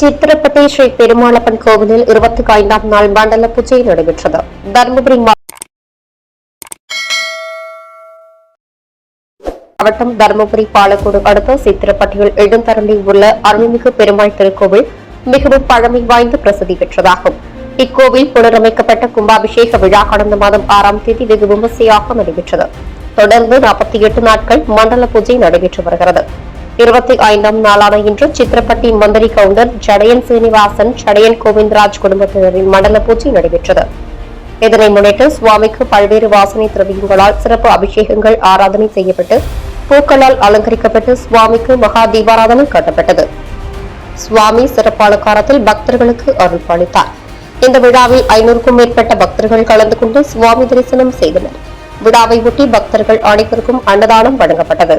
சித்திரப்பட்டி ஸ்ரீ பெருமாளப்பன் கோவிலில் இருபத்தி ஐந்தாம் நாள் மண்டல பூஜை நடைபெற்றது. தருமபுரி மாவட்டம் தருமபுரி பாலக்கோடு அடுத்த சித்திரப்பட்டியில் எழுந்தருளி உள்ள அருள்மிகு பெருமாள் திருக்கோவில் மிகவும் பழமை வாய்ந்த பிரசித்தி பெற்றதாகும். இக்கோவில் புனரமைக்கப்பட்ட கும்பாபிஷேக விழா கடந்த மாதம் ஆறாம் தேதி வெகு விமர்சையாக நடைபெற்றது. தொடர்ந்து நாற்பத்தி எட்டு நாட்கள் மண்டல பூஜை நடைபெற்று வருகிறது. இருபத்தி ஐந்தாம் நாளான இன்று சித்திரப்பட்டி மந்திரி கவுண்டர் ஜடையன் சீனிவாசன் ஜடையன் கோவிந்தராஜ் குடும்பத்தினரின் மண்டல பூஜை நடைபெற்றது. இதனை முன்னிட்டு சுவாமிக்கு பல்வேறு வாசனை திரவியங்களால் சிறப்பு அபிஷேகங்கள் ஆராதனை செய்யப்பட்டு பூக்களால் அலங்கரிக்கப்பட்டு சுவாமிக்கு மகா தீபாராதனை காட்டப்பட்டது. சுவாமி சிறப்பு அலங்காரத்தில் பக்தர்களுக்கு அருள் பாலித்தார். இந்த விழாவில் ஐநூறுக்கும் மேற்பட்ட பக்தர்கள் கலந்து கொண்டு சுவாமி தரிசனம் செய்தனர். விழாவை ஒட்டி பக்தர்கள் அனைவருக்கும் அன்னதானம் வழங்கப்பட்டது.